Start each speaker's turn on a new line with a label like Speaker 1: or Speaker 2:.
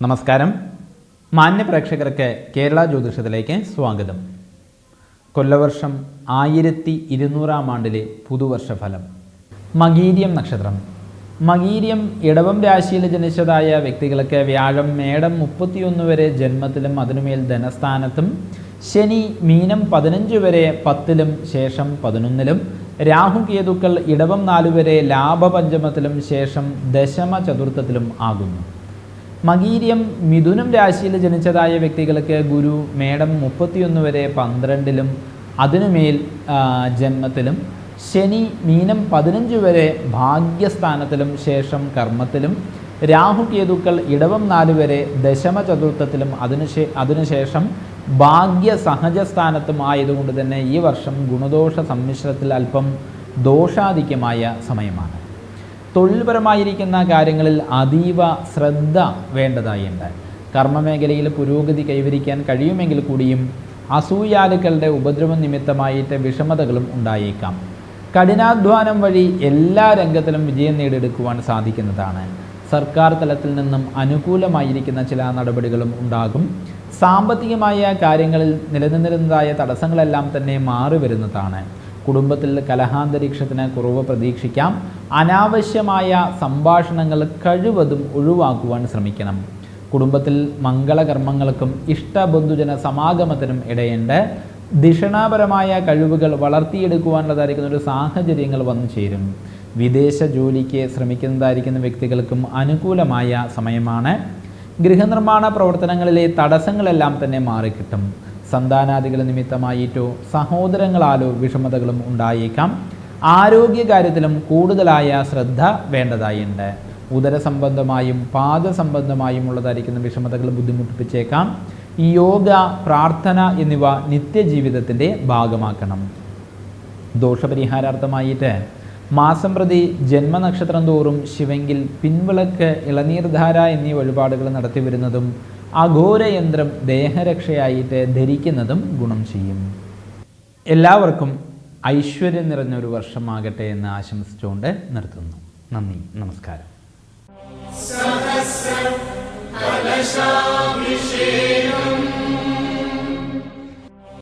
Speaker 1: നമസ്കാരം. മാന്യ പ്രേക്ഷകർക്ക് കേരള ജ്യോതിഷത്തിലേക്ക് സ്വാഗതം. കൊല്ലവർഷം ആയിരത്തി ഇരുന്നൂറാം ആണ്ടിലെ പുതുവർഷ ഫലം മകീരിയം നക്ഷത്രം. മകീരിയം ഇടവം രാശിയിൽ ജനിച്ചതായ വ്യക്തികൾക്ക് വ്യാഴം മേടം മുപ്പത്തിയൊന്ന് വരെ ജന്മത്തിലും അതിനുമേൽ ധനസ്ഥാനത്തും ശനി മീനം പതിനഞ്ച് വരെ പത്തിലും ശേഷം പതിനൊന്നിലും രാഹു കേതുക്കൾ ഇടവം നാലുവരെ ലാഭപഞ്ചമത്തിലും ശേഷം ദശമ ചതുർത്ഥത്തിലും ആകുന്നു. മകീര്യം മിഥുനം രാശിയിൽ ജനിച്ചതായ വ്യക്തികൾക്ക് ഗുരു മേടം മുപ്പത്തിയൊന്ന് വരെ പന്ത്രണ്ടിലും അതിനുമേൽ ജന്മത്തിലും ശനി മീനം പതിനഞ്ച് വരെ ഭാഗ്യസ്ഥാനത്തിലും ശേഷം കർമ്മത്തിലും രാഹു കേതുക്കൾ ഇടവം നാല് വരെ ദശമ ചതുർത്ഥത്തിലും അതിനുശേ അതിനുശേഷം ഭാഗ്യ സഹജസ്ഥാനത്തും ആയതുകൊണ്ട് തന്നെ ഈ വർഷം ഗുണദോഷ സമ്മിശ്രത്തിൽ അല്പം ദോഷാധിക്യമായ സമയമാണ്. തൊഴിൽപരമായിരിക്കുന്ന കാര്യങ്ങളിൽ അതീവ ശ്രദ്ധ വേണ്ടതായുണ്ട് കർമ്മമേഖലയിൽ പുരോഗതി കൈവരിക്കാൻ കഴിയുമെങ്കിൽ കൂടിയും അസൂയാലുക്കളുടെ ഉപദ്രവം നിമിത്തമായിട്ട് വിഷമതകളും ഉണ്ടായേക്കാം. കഠിനാധ്വാനം വഴി എല്ലാ രംഗത്തിലും വിജയം നേടിയെടുക്കുവാൻ സാധിക്കുന്നതാണ്. സർക്കാർ തലത്തിൽ നിന്നും അനുകൂലമായിരിക്കുന്ന ചില നടപടികളും ഉണ്ടാകും. സാമ്പത്തികമായ കാര്യങ്ങളിൽ നിലനിന്നിരുന്നതായ തടസ്സങ്ങളെല്ലാം തന്നെ മാറി വരുന്നതാണ്. കുടുംബത്തിൽ കലഹാന്തരീക്ഷത്തിന് കുറവ് പ്രതീക്ഷിക്കാം. അനാവശ്യമായ സംഭാഷണങ്ങൾ കഴിവതും ഒഴിവാക്കുവാൻ ശ്രമിക്കണം. കുടുംബത്തിൽ മംഗളകർമ്മങ്ങൾക്കും ഇഷ്ടബന്ധുജന സമാഗമത്തിനും ഇടയുണ്ട്. ദിഷണാപരമായ കഴിവുകൾ വളർത്തിയെടുക്കുവാനുള്ളതായിരിക്കുന്ന ഒരു സാഹചര്യങ്ങൾ വന്നു ചേരും. വിദേശ ജോലിക്ക് ശ്രമിക്കുന്നതായിരിക്കുന്ന വ്യക്തികൾക്കും അനുകൂലമായ സമയമാണ്. ഗൃഹനിർമ്മാണ പ്രവർത്തനങ്ങളിലെ തടസ്സങ്ങളെല്ലാം തന്നെ മാറിക്കിട്ടും. സന്താനാദികൾ നിമിത്തമായിട്ടോ സഹോദരങ്ങളാലോ വിഷമതകളും ഉണ്ടായേക്കാം. ആരോഗ്യകാര്യത്തിലും കൂടുതലായ ശ്രദ്ധ വേണ്ടതായുണ്ട്. ഉദരസംബന്ധമായും പാദസംബന്ധമായും ഉള്ളതായിരിക്കുന്ന വിഷമതകൾ ബുദ്ധിമുട്ടിപ്പിച്ചേക്കാം. യോഗ പ്രാർത്ഥന എന്നിവ നിത്യജീവിതത്തിന്റെ ഭാഗമാക്കണം. ദോഷപരിഹാരാർത്ഥമായിട്ട് മാസം പ്രതി ജന്മനക്ഷത്രം തോറും ശിവെങ്കിൽ പിൻവിളക്ക് ഇളനീർധാര എന്നീ വഴിപാടുകൾ നടത്തി വരുന്നതും അഘോരയന്ത്രം ദേഹരക്ഷയായിട്ട് ധരിക്കുന്നതും ഗുണം ചെയ്യും. എല്ലാവർക്കും ഐശ്വര്യം നിറഞ്ഞൊരു വർഷമാകട്ടെ എന്ന് ആശംസിച്ചുകൊണ്ട് നിർത്തുന്നു. നന്ദി നമസ്കാരം.